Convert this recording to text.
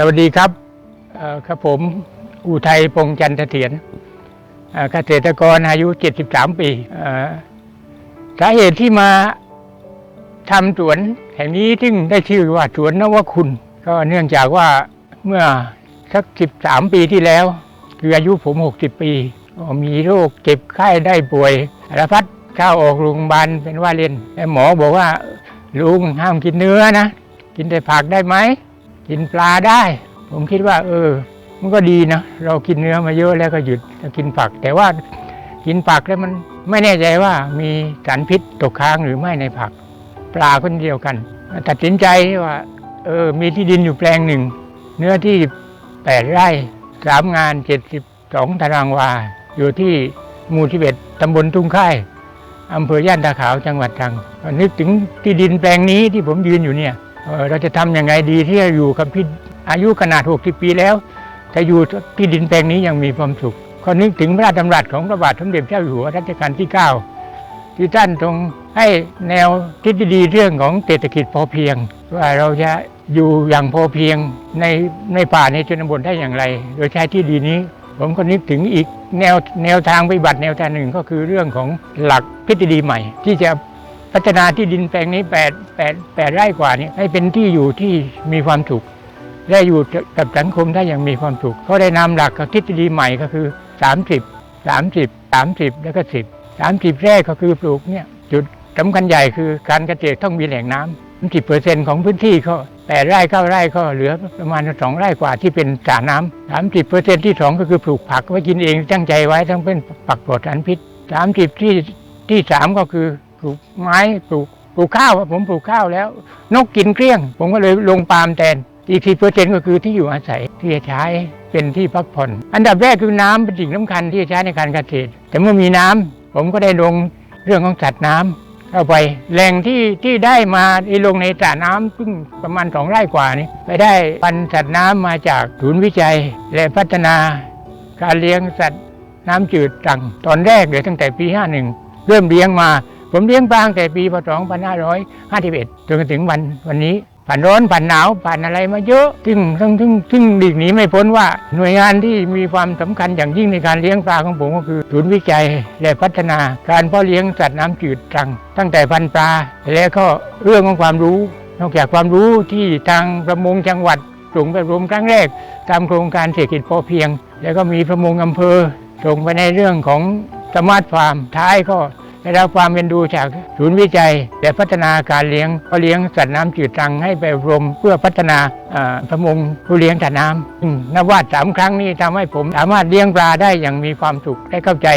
สวัสดีครับครับผมอุทัยพงษ์จันทเถียนเกษตรกรอายุ 73 ปีสาเหตุที่มาทำสวนแห่งนี้ซึ่งได้ชื่อว่าสวนนวคุณ ก็เนื่องจากว่าเมื่อสัก 13 ปีที่แล้ว คืออายุผม 60 ปี มีโรคเจ็บไข้ได้ป่วยสารพัดเข้าออกโรงพยาบาลเป็นว่าเล่นแต่หมอบอกว่าลุงห้ามกินเนื้อนะ กินแต่ผักได้ไหม กินปลาได้ ผมคิดว่า เออ มันก็ดีนะเรากินเนื้อมาเยอะแล้วก็หยุดกินผัก แต่ว่ากินผักแล้วมันไม่แน่ใจว่ามีสารพิษตกค้างหรือไม่ในผัก ปลาคนเดียวกัน ตัดสินใจว่า เออ มีที่ดินอยู่แปลงหนึ่ง เนื้อที่แปดไร่สามงานเจ็ดสิบสองตารางวา อยู่ที่หมู่ที่เบ็ดตำบลทุ่งค่ายอำเภอย่านตาขาวจังหวัดตรังนึกถึงที่ดินแปลงนี้ที่ผมยืนอยู่เนี่ย เราจะทำยังไงดีที่จะอยู่กับพี่อายุขนาด 60 ปีแล้ว จะอยู่ที่ดินแปลงนี้ยังมีความสุขก็นึกถึงพระราชดำรัสของพระบาทสมเด็จเจ้าอยู่หัวรัชกาลที่ 9 ที่ท่านทรงให้แนวทฤษฎีเรื่องของเศรษฐกิจพอเพียง ว่าเราจะอยู่อย่างพอเพียงในในป่าในชนบทได้อย่างไร โดยใช้ที่ดีนี้ ผมก็นึกถึงอีกแนวแนวทางปฏิบัติแนวทางหนึ่งก็คือเรื่องของหลักทฤษฎีใหม่ ที่จะ พัฒนาที่ดินแปลงนี้แปดแปดแปดไร่กว่านี้ให้เป็นที่อยู่ที่มีความสุขได้อยู่กับสังคมได้อย่างมีความสุขเขาได้นำหลักทฤษฎีใหม่ก็คือ 30 30 30 แล้วก็ 10 30 แรกก็คือปลูกเนี่ยจุดสำคัญใหญ่คือการเกษตรต้องมีแหล่งน้ำสิบเปอร์เซ็นต์ของพื้นที่เขาแปดไร่เก้าไร่ก็เหลือประมาณสองไร่กว่าที่เป็นสระน้ำสามสิบเปอร์เซ็นต์ที่สองก็คือปลูกผักไว้กินเองตั้งใจไว้ทั้งเป็นผักปลอดสารพิษสามสิบที่ที่สามก็คือ ปลูกไม้ปลูกปลูกข้าวผมปลูกข้าวแล้ว นกกินเกลี้ยง ผมก็เลยลงปาล์มแทนอีกทีเปอร์เซ็นต์ก็คือที่อยู่อาศัยที่จะใช้เป็นที่พักผ่อน อันดับแรกคือน้ำเป็นสิ่งสำคัญที่จะใช้ในการเกษตร แต่เมื่อมีน้ำผมก็ได้ลงเรื่องของสัตว์น้ำเข้าไปแหล่งที่ที่ได้มาได้ลงในสระน้ำเพิ่งประมาณสองไร่กว่านี้ไปได้พันสัตว์น้ำมาจากศูนย์วิจัย และพัฒนา การเลี้ยงสัตว์น้ำจืดตรังตอนแรกเลยตั้งแต่ปี 51 เริ่มเลี้ยงมา ผมเลี้ยงปลาตั้งแต่ปีพศ2551จนถึงวันวันนี้ผ่านร้อนผ่านหนาวผ่านอะไรมาเยอะซึ่งซึ่งซึ่งซึ่งหลีกหนีไม่พ้นว่าหน่วยงานที่มีความสำคัญอย่างยิ่งในการเลี้ยงปลาของผมก็คือ ศูนย์วิจัยและพัฒนาการเพาะเลี้ยงสัตว์น้ำจืดตรัง ตั้งแต่พันปลาและก็เรื่องของความรู้ นอกจากความรู้ที่ทางประมงจังหวัดส่งไปรวมครั้งแรก ตามโครงการเศรษฐกิจพอเพียง แล้วก็มีประมงอำเภอส่งไปในเรื่องของสมาร์ทฟาร์มท้ายก็ ได้รับความเป็นดูจากศูนย์วิจัย และพัฒนาการเลี้ยงเพาเลี้ยงสัตว์น้ำจืดตังให้ไปรวมเพื่อพัฒนาประมงผู้เลี้ยงสัตว์น้ำนับว่าสามครั้งนี้ทำให้ผมสามารถเลี้ยงปลาได้อย่างมีความสุขได้เข้าใจ